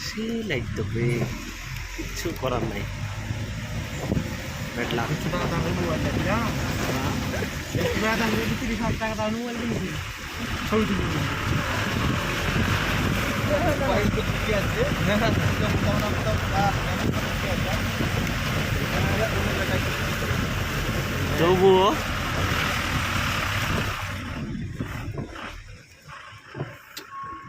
সে লাগতো বে কিচ্ছু করার নাই বেটলা একশো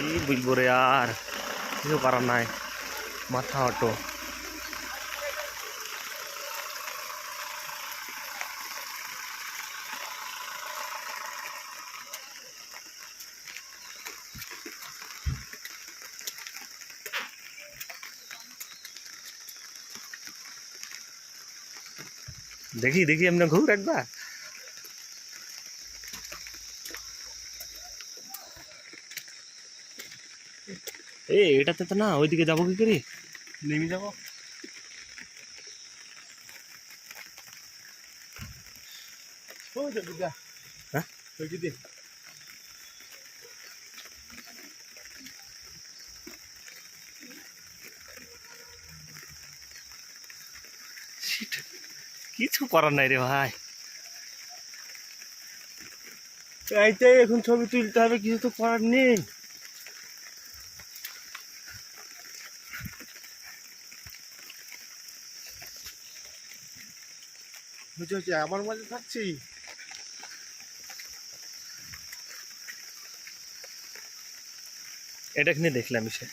কি বলব রে আর? কিছু করার নাই। মাথা অটো দেখি দেখি এমনি ঘুর একবার। এ এটাতে তো না ওইদিকে যাব কি করি? নেমে যাব। হ্যাঁ? কিছু করার নাই রে ভাই। এইটাই এখন ছবি তুলতে হবে কিছু তো করার নেই। বুঝে হচ্ছে আমার মাঝে থাকছি। এটা কিনে দেখলাম সে